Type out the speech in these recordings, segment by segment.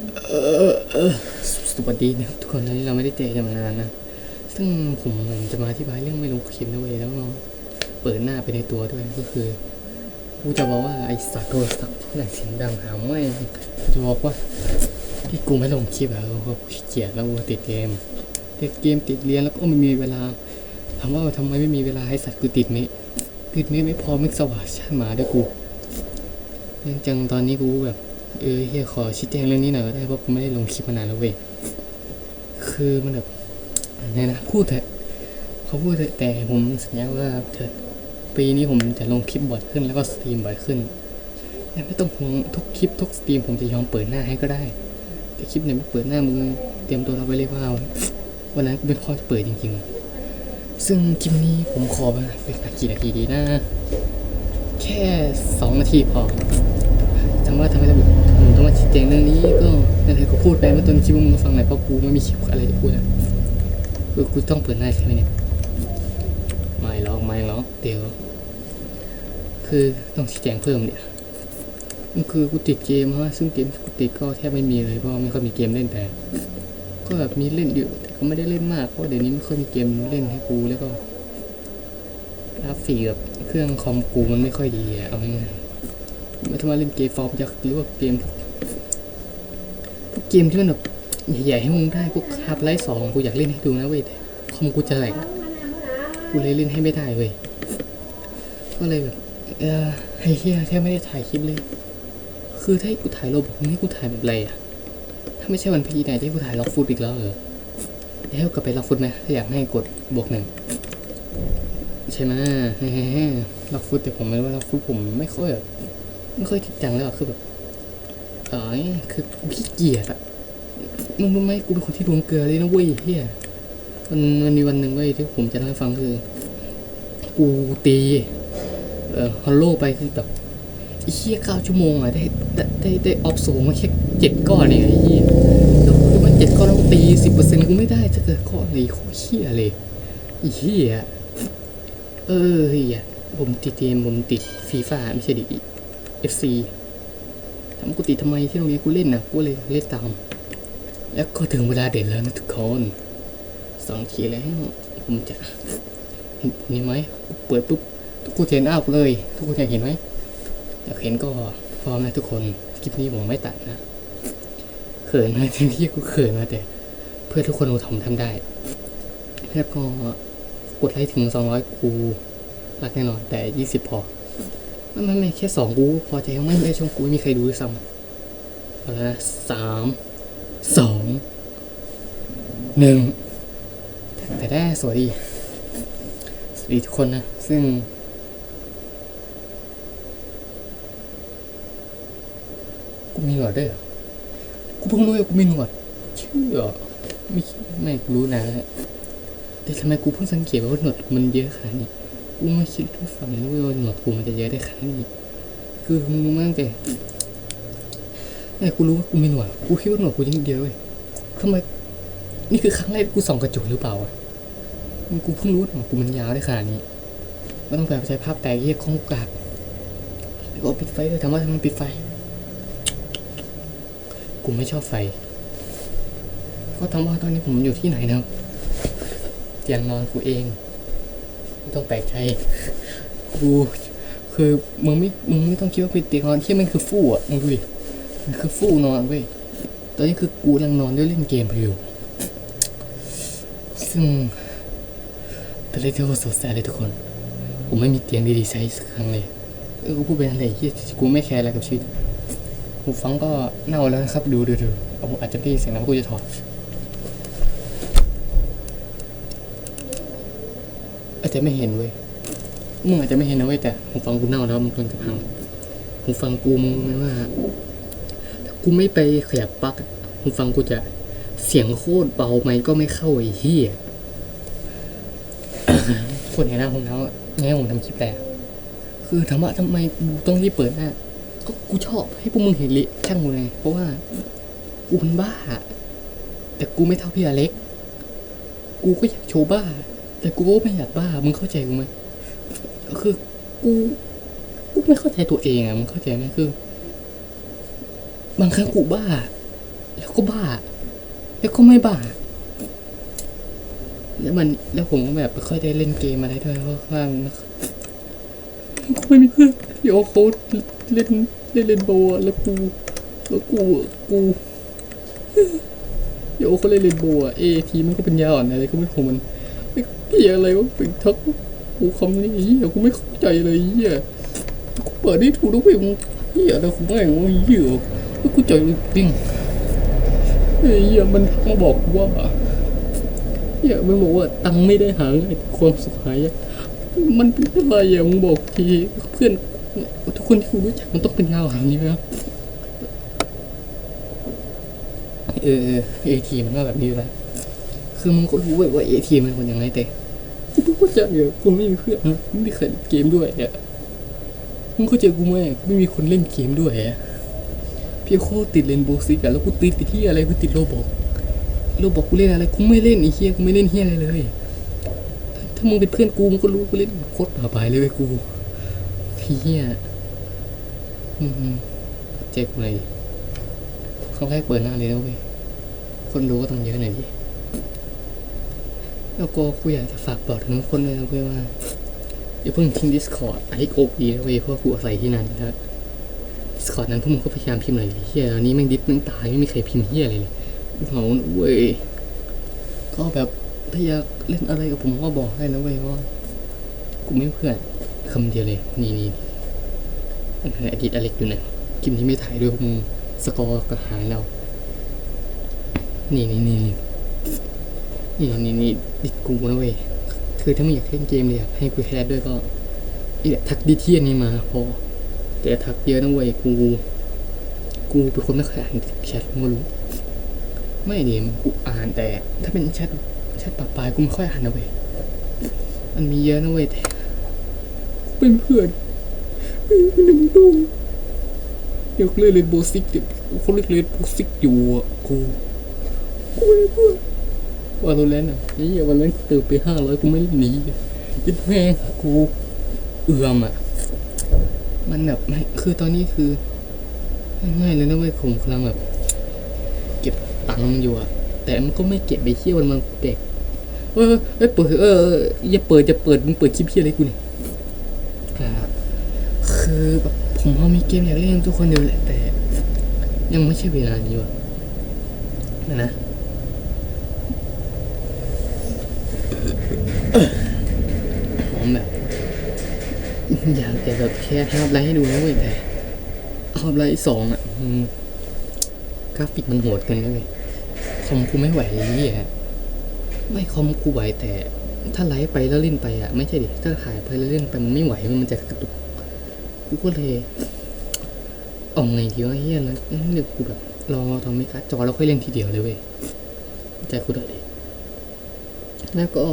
สวัสดีนะครับทุกคนตอนนี้เราไม่ได้เจอกันมานานนะ ซึ่งผมจะมาอธิบายเรื่องไม่ลงคลิปนะเว้ยแล้วก็เปิดหน้าไปในตัวด้วยก็คือกูจะบอกว่าไอ้สัตว์โทรศัพท์ที่ไหนเสียงดังหาไม่กูจะบอกว่าที่กูไม่ลงคลิปอะเพราะกูขี้เกียจแล้วกูติดเกมติดเกมติดเรียนแล้วก็ไม่มีเวลาถามว่าทำไมไม่มีเวลาให้สัตว์กูติดเมะติดเมะไม่พอมึกสว่างชาติหมาด้วยกูเรื่องจังตอนนี้กูแบบ เออเฮียขอชี้แจงเรื่องนี้หน่อยก็ได้เพราะกูไม่ได้ลงคลิปมานานแล้วเว้ยคือมันแบบเนี่ยนะพูดเถอะเขาพูดเถอะแต่ผมสัญญาว่าเถอะปีนี้ผมจะลงคลิปบ่อยขึ้นแล้วก็สตรีมบ่อยขึ้นแต่ไม่ต้องห่วงทุกคลิปทุกสตรีมผมจะยอมเปิดหน้าให้ก็ได้ แต่คลิปไหนไม่เปิดหน้ามึงเตรียมตัวเราไว้เลยว่าวันนั้นเป็นข้อจะเปิดจริง ๆ ซึ่งคลิปนี้ผมขอมาเป็นกี่นาทีดีนะ แค่สองนาทีพอถามว่าทำไมต้องผม ต้องมาชี้แจงเรื่องนี้ก็นั่นเลยก็พูดไปเมื่อต้นคลิปว่ามึงฟังหน่อยเพราะกูไม่มีคลิปอะไรจะพูดอะคือกูต้องเปิดหน้าใช่ไหมเนี่ยไม่หรอกไม่หรอกเดี๋ยวคือต้องชี้แจงเพิ่มเนี่ยมันคือกูติดเกมฮะซึ่งเกมที่กูติดก็แทบไม่มีเลยเพราะว่าไม่ค่อยมีเกมเล่นแต่ ก็แบบมีเล่นอยู่แต่ก็ไม่ได้เล่นมากเพราะเดี๋ยวนี้ไม่ค่อยมีเกมเล่นให้กูแล้วก็กราฟิกแบบเครื่องคอมกูมันไม่ค่อยดีอะเอาง่ายๆไม่ต้องมเล่นเกมฟอร์มยักษ์หรือว่าเกมพวก เกมที่มันแบบใหญ่ๆให้มึงได้พวกคาบไลท์สองกูอยากเล่นให้ดูนะเว้ยแต่คอมกูจะแหลกกูเลยเล่นให้ไม่ได้เว้ยก็เลยแบบเออไอ้เฮียแทบไม่ได้ถ่ายคลิปเลย คือถ้ากูถ่ายโรบอทนี่กูถ่ายแบบไรอะถ้าไม่ใช่วันพีไหนที่กูถ่ายล็อกฟุตอีกแล้วเหรอเดี๋ยวกลับไปล็อกฟุตไหมถ้าอยากให้กดบวกหนึ่งใช่ไหมเฮ้ๆล็อกฟุตแต่ผมไม่รู้ว่าล็อกฟุตผมไม่ค่อยแบบไม่ค่อยจริงจังแล้วอะคือแบบ เอ้ยคือกูขี้เกียจอะมึงรู้ไหมกูเป็นคนที่รวมเกลือเลยนะเว้ยเฮียมันมันมีวันหนึ่งเว้ยที่ผมจะเล่าให้ฟังคือ กูตีเอ่อฮอลโลไปคือแบบไอ้เฮียเก้าชั่วโมงอะได้ได้ได้ได้ออฟสูงมาแค่เจ็ดก้อนเองไอ้เฮียแล้วคือมันเจ็ดก้อนแล้วกูตีสิบเปอร์เซ็นต์กูไม่ได้จะเกิดก้อนเลยโคตรเฮียเลยไอ้เฮียเออเฮียผมติดเกมผมติดฟีฟ่าไม่ใช่ดิ FC ถามกูติดทำไมที่โรงเรียนกูเล่นนะกูเลยเล่นตาม แล้วก็ถึงเวลาเด็ดแล้วนะทุกคนสองทีแล้วผมจะเห็นนี่ไหมเปิดปุ๊บทุกคนเห็นอ้าวเลย ทุกคนอยากเห็นไหมอยากเห็นก็พร้อมนะทุกคนคลิปนี้ผมไม่ตัดนะเขินนะที่ที่กูเขินมาแต่ เพื่อทุกคนทำทำได้แล้วก็กดไลค์ถึงสองร้อยกูรักแน่นอนแต่ยี่สิบพอ ไม่ไม่ไม่แค่สองกูพอใจไม่ไม่ช่องกูไม่มีใครดูด้วยซ้ำเอาละนะสามสองหนึ่งแต่ได้สวัสดีสวัสดีทุกคนนะ ซึ่ง กูมีหนวดด้วยกูเพิ่งรู้ว่ากูมีหนวดเชื่อไม่ไม่รู้นะแต่ทำไมกูเพิ่งสังเกตว่าหนวดมันเยอะขนาดนี้ กูไม่คิดไม่ฝันเลยว่าหนวดกูมันจะเยอะได้ขนาดนี้คือมึงมั้งแต่แต่กูรู้ว่ากูมีหนวดกูคิดว่าหนวดกูนิดเดียวเว้ยทำไมนี่คือครั้งแรกที่กูส่องกระจกหรือเปล่าอะกูเพิ่งรู้หนวดกูมันยาวได้ขนาดนี้ไม่ต้องแบบใช้ภาพแตกเยี่ยของกากแล้วก็ปิดไฟด้วยถามว่าทำไมปิดไฟ กูไม่ชอบไฟ ก็ทำว่าตอนนี้ผมอยู่ที่ไหนนะครับเตียงนอนกูเอง ต้องแปลกใจกูคือมึงไม่มึงไม่ต้องคิดว่าเป็นเตียงนอนที่มันคือฟู่อะมึงดูดิมันคือฟู่นอนเว้ยตอนนี้คือกูกำลังนอนด้วยเล่นเกมอยู่ซึ่งเป็นเรื่องที่โคตรสดใสเลยทุกคนผมไม่มีเตียงดีๆใช้สักครั้งเลยเออกูพูดไปนั่นแหละเฮียกูไม่แคร์อะไรกับชีวิตหูฟังก็เน่าแล้วนะครับ ดูดูดูเอาอาจจะได้เสียงนะกูจะถอด อา จจะไม่เห็นเว้ยมึงอาจจะไม่เห็นนะเว้ยแต่หูฟังกูเน่าแล้วมึงควรจะพังหูฟังกูมึงไหมว่าถ้ากูไม่ไปขยับปลั๊กหูฟังกูจะเสียงโคตรเบาไหมก็ไม่เข้าไอ้เหี้ยคนเห็นหน้าผมแล้วไงผมทำคลิปแต่คือถามว่าทำไมกูต้องรีบเปิดหน้าก็กูชอบให้พวกมึงเห็นลิช่างกูเลย เพราะว่ากูเป็นบ้า แต่กูไม่เท่าพี่อเล็ก กูก็อยากโชว์บ้า แต่กูก็ไม่อยากบ้า มึงเข้าใจกูไหมคือกูกูไม่เข้าใจตัวเองอะมึงเข้าใจไหมคือ บางครั้งกูบ้า แล้วก็บ้า แล้วก็ไม่บ้า แล้วมันแล้วผมก็แบบไม่ค่อยได้เล่นเกมอะไรด้วยเพราะว่ามันไม่มีเพื่อนเดี๋ยวเขาเล่นเล่นเล่นโบว์แล้วกูแล้วกูกูเดี๋ยวเขาเล่นเล่นโบว์เอทีมันก็เป็นยาอ่อนอะไรก็ไม่ของมัน เกี่ยอะไรวะเป็นทักกูคำนี้เหี้ยกูไม่เข้าใจเลยเหี้ยกูเปิดได้ถูกด้วยมึงเหี้ยแล้วกูแม่งว่าเหี้ยไม่กูใจเลยปิ้งเฮ้ยเหี้ยมันทักมาบอกว่าอย่ามันบอกว่าตังค์ไม่ได้หาง่ายความสุขหายมันเป็นอะไรอะมึงบอกทีเพื่อนทุกคนที่กูรู้จักมันต้องเป็นยาวหางนี้ไหมครับเออเอทีมันก็แบบนี้แหละ คือมึงก็รู้ไว้ว่าเอทีมันคนยังไงแต่กูไม่เข้าใจอะกูไม่มีเพื่อนนะไม่มีใครเล่นเกมด้วยอะมึงเข้าใจกูไหมกูไม่มีคนเล่นเกมด้วยอะพี่โคตรติดเลนโบว์ซิกอะแล้วกูติดติดที่อะไรกูติดโรบอกเราบอกกูเล่นอะไรกูไม่เล่นไอ้เฮียกูไม่เล่นเฮียอะไรเลยถ้ามึงเป็นเพื่อนกูมึงก็รู้กูเล่นโคตรบาปลายเลยเว้ยกูเฮียอืมเจ๊กูหน่อยดิครั้งแรกเปิดหน้าเลยนะเว้ยคนรู้ก็ต้องเยอะหน่อยดิ แล้วก็กูอยากจะฝากบอกถึงทุกคนเลยนะเว้ยว่าอย่าเพิ่งทิ้ง Discord ไอโอพีนะเว้ยเพราะกูอาศัยที่นั่นนะ Discord นั้นพวกมึงก็พยายามพิมพ์หน่อยดิเฮียอันนี้แม่งดิสแม่งตายไม่มีใครพิมพ์เฮียอะไรเลยเหงาเว้ยก็แบบถ้าอยากเล่นอะไรกับผมก็บอกให้นะเว้ยว่ากูไม่เพื่อนคำเดียวเลย นี่นี่อันนั้นอดีตอเล็กอยู่ไหนกิมที่ไม่ถ่ายด้วยพวกมึงสกอร์ก็หายแล้ว นี่นี่นี่ นี่นี่นี่ดิดกูนะเว้ยคือถ้ามึงอยากเล่นเกมเลยอยากให้กูแคสด้วยก็อีกทักดิเทียนนี่มาพอแต่ทักเยอะนะเว้ยกู กูเป็นคนไม่เคยอ่านแชทไมึงก็รู้ไม่ดิมกูอ่านแต่ ถ้าเป็นแชทแชทปะปลายกูไม่ค่อยอ่านนะเว้ยมันมีเยอะนะเว้ยแต่เป็นเพื่อนเฮ้ยมันยังดุ้งเดี๋ยวเล่นเล่นโบสิกเดี๋ยวเขาเล่นเล่นโบสิกอยู่อะกูกูไม่เพื่อน วาโลแรนอะนี่วันนั้นเติมไปห้าร้อยกูไม่หนียิดแม่งกูเอื่อมอะ มันแบบไม่คือตอนนี้คือ ง่ายๆเลยนะเว้ยผมกำลังแบบ เก็บตังค์อยู่อะ แต่มันก็ไม่เก็บไปเที่ยวมันมันเด็กเออเออเปิดเอออย่าเปิดจะเปิดมึงเปิดคลิปเพี้ยอะไรกูเนี่ยคือแบบผมพอมีเกมอยากเล่นทุกคนอยู่แหละแต่ ยังไม่ใช่เวลานี้วะนะนะผมแบบ อยากจะแบบแค่ทำอะไรให้ดูนะเว้ยแต่เอาอะไรสองอะกราฟิกมันโหดเกินเลย คอมกูไม่ไหวเลยอะไม่คอมกูไหวแต่ ถ้าไลฟ์ไปแล้วเล่นไปอะ ไม่ใช่ดิถ้าถ่ายไปแล้วเล่นไปมันไม่ไหวมันจะกระตุกกูก็เลยเอาไงดีวะเฮียแล้วเดี๋ยวกูแบบรอทำไม่การ์ดจอแล้วค่อยเล่นทีเดียวเลยเว้ยใจกูด้วยแล้วก็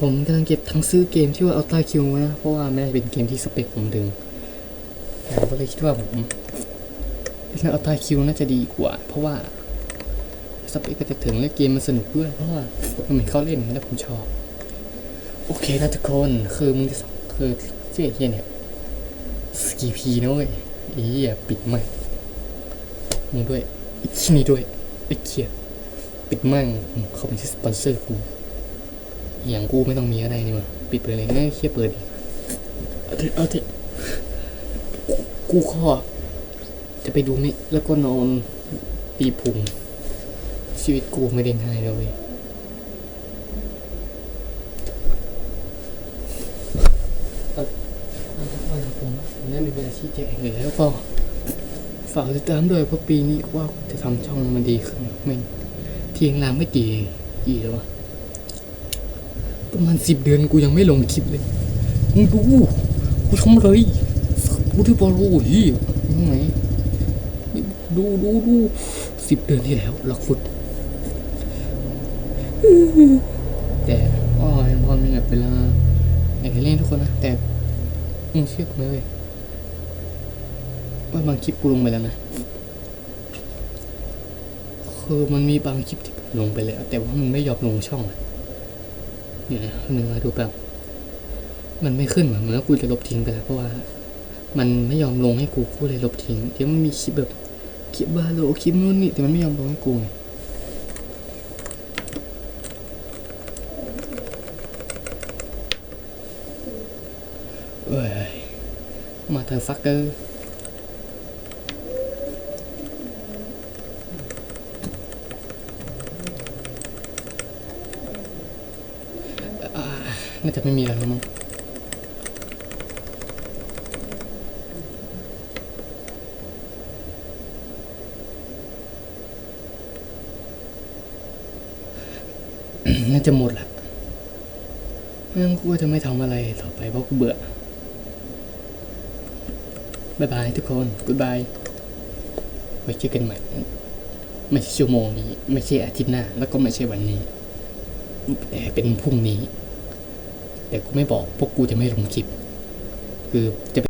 ผมกำลังเก็บทั้งซื้อเกมที่ว่าเอาต้าคิวนะ เพราะว่าไม่ได้เป็นเกมที่สเปคผมดึงผมก็เลยคิดว่าผมแล้วเอาตาคิวน่าจะดีกว่า เพราะว่าสเปคก็จะถึงและเกมมันสนุกด้วย เพราะว่ามันเหมือนเขาเล่นแล้วผมชอบ โอเคนะทุกคนคือมึงจะสคือเสียเฮียเนี่ยสกีพีนะเว้ยอ้เหี้ยปิดไม่มึงด้วยไอ้ที่นี่ด้วยไอ้เคียปิดมั่งเขาเป็นที่สปอนเซอร์กู อย่างกูไม่ต้องมีอะไรนี่มาปิดไปเลยง่ายเคียเปิดดิเอาเถอะเอาเถอะกูขอจะไปดูนี่แล้วก็นอนตีพุงชีวิตกูไม่ได้ง่ายเลยอาเอาเอาผมนั่นมีเวลาชี้แจงเลยแล้วก็ฝากติดตามด้วยเพราะปีนี้ว่าจะทำช่องมันดีขึ้นไม่เทียงรางไม่ดีกี่แล้ววะ ประมาณสิบเดือนกูยังไม่ลงคลิปเลยมึงดูกูทำอะไรกูที่บอลลูเฮียยังไงดูดูดูสิบเดือนที่แล้วล็อกฟุตแต่ก็ยังพอมีแบบเวลาอยากจะเล่นทุกคนนะ แต่มึงเชื่อกูไหมเว้ยว่าบางคลิปกูลงไปแล้วนะคือมันมีบางคลิปที่ผมลงไปแล้วแต่ว่ามันไม่ยอมลงช่องอะ เนี่ยนะหนึ่งมาดูแบบ มันไม่ขึ้นเหมือนเหมือนว่ากูจะลบทิ้งไปแล้วเพราะว่า มันไม่ยอมลงให้กูกูเลยลบทิ้งเดี๋ยวมันมีคลิปแบบคลิปบาโลคลิปนู่นนี่แต่มันไม่ยอมลงให้กูไงเอ้ยมาเธอฟักเกอร์อ่า น่าจะไม่มีแล้วมั้งน่าจะหมดละไม่งั้นกูก็จะไม่ทำอะไรต่อไปเพราะกูเบื่อบายบายทุกคน กูบายไว้เจอกันใหม่ ไม่ใช่ชั่วโมงนี้ ไม่ใช่อาทิตย์หน้า แล้วก็ไม่ใช่วันนี้ แต่เป็นพรุ่งนี้ แต่กูไม่บอก พวกกูจะไม่ลงคลิป คือจะ